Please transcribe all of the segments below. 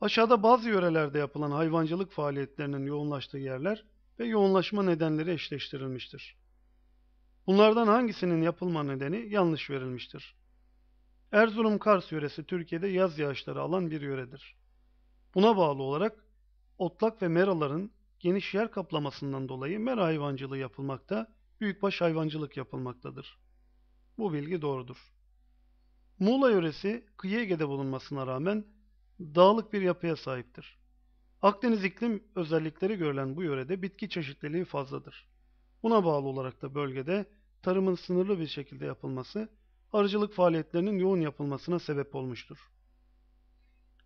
Aşağıda bazı yörelerde yapılan hayvancılık faaliyetlerinin yoğunlaştığı yerler ve yoğunlaşma nedenleri eşleştirilmiştir. Bunlardan hangisinin yapılma nedeni yanlış verilmiştir? Erzurum Kars yöresi Türkiye'de yaz yağışları alan bir yöredir. Buna bağlı olarak otlak ve meraların geniş yer kaplamasından dolayı mera hayvancılığı yapılmakta, büyükbaş hayvancılık yapılmaktadır. Bu bilgi doğrudur. Muğla yöresi kıyı Ege'de bulunmasına rağmen dağlık bir yapıya sahiptir. Akdeniz iklim özellikleri görülen bu yörede bitki çeşitliliği fazladır. Buna bağlı olarak da bölgede tarımın sınırlı bir şekilde yapılması, arıcılık faaliyetlerinin yoğun yapılmasına sebep olmuştur.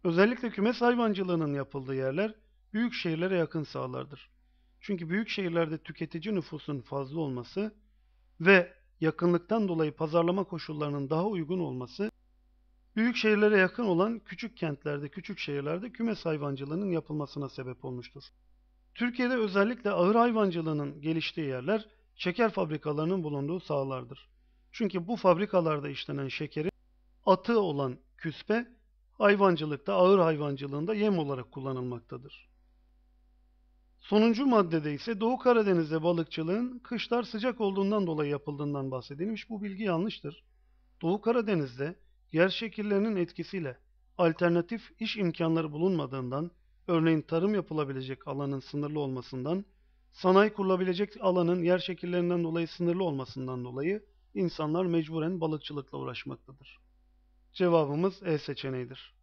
Özellikle kümes hayvancılığının yapıldığı yerler büyük şehirlere yakın sahalardır. Çünkü büyük şehirlerde tüketici nüfusun fazla olması ve yakınlıktan dolayı pazarlama koşullarının daha uygun olması, büyük şehirlere yakın olan küçük kentlerde, küçük şehirlerde kümes hayvancılığının yapılmasına sebep olmuştur. Türkiye'de özellikle ağır hayvancılığının geliştiği yerler şeker fabrikalarının bulunduğu sahalardır. Çünkü bu fabrikalarda işlenen şekerin atığı olan küspe hayvancılıkta, ağır hayvancılığında yem olarak kullanılmaktadır. Sonuncu maddede ise Doğu Karadeniz'de balıkçılığın kışlar sıcak olduğundan dolayı yapıldığından bahsedilmiş. Bu bilgi yanlıştır. Doğu Karadeniz'de yer şekillerinin etkisiyle alternatif iş imkanları bulunmadığından, örneğin tarım yapılabilecek alanın sınırlı olmasından, sanayi kurulabilecek alanın yer şekillerinden dolayı sınırlı olmasından dolayı insanlar mecburen balıkçılıkla uğraşmaktadır. Cevabımız E seçeneğidir.